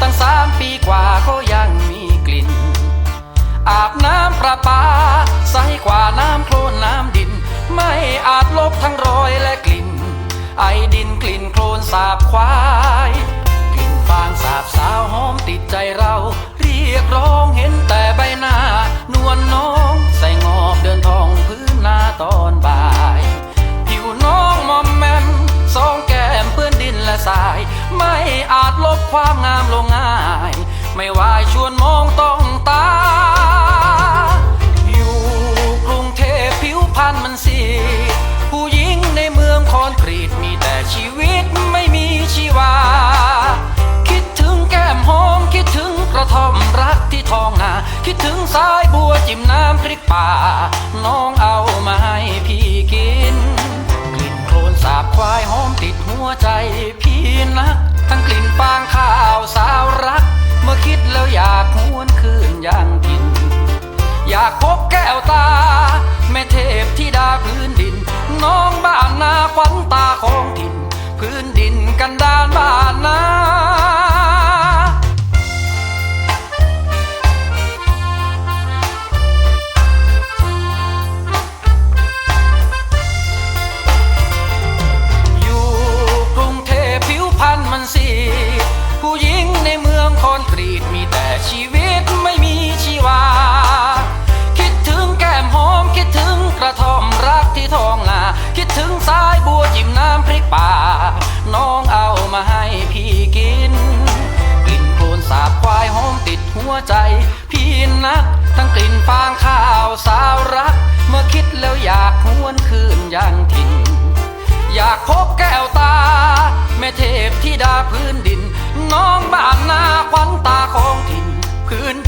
ตั้งสามปีกว่าก็ยังมีกลิ่น อาบน้ำประปา ใสกว่าน้ำโคลนน้ำดิน ไม่อาจลบทั้งรอยและกลิ่น ไอดินกลิ่นโคลนสาบควาย กลิ่นฟางสาบสาวหอมติดใจเรา เรียกร้องเห็นแต่ใบหน้า นวลนน้องใส่งอบเดินทองพื้นนาตอนบ่าย ผิวน้องมอมแมมสองแก้มเปื้อนดินและทราย ไม่อาจลบความงามลงง่าย ไม่วายชวนมองต้องตา อยู่กรุงเทพผิวพรรณมันสีผู้หญิงในเมืองคอนกรีตมีแต่ชีวิตไม่มีชีวา คิดถึงแก้มหอมคิดถึงกระท่อมรักที่ทองนาคิดถึงสายบัวจิ้มน้ำพริกป่า น้องเอามาให้พี่กิน กลิ่นโคลนสาบควายหอมติดหัวใจ ชีวิตไม่มีชีวา คิดถึงแก้มหอมคิดถึงกระท่อมรักที่ทองนา คิดถึงสายบัวจิ้มน้ำพริกป่า น้องเอามาให้พี่กิน กลิ่นโคลนสาบควายหอมติดหัวใจ พี่นัก ทั้งกลิ่นฟางข้าวสาวรัก เมื่อคิดแล้วอยากหวนคืนย่างถิ่นอยากพบแก้วตา แม่เทพธิดาพื้นดิน น้องบ้านนา คืน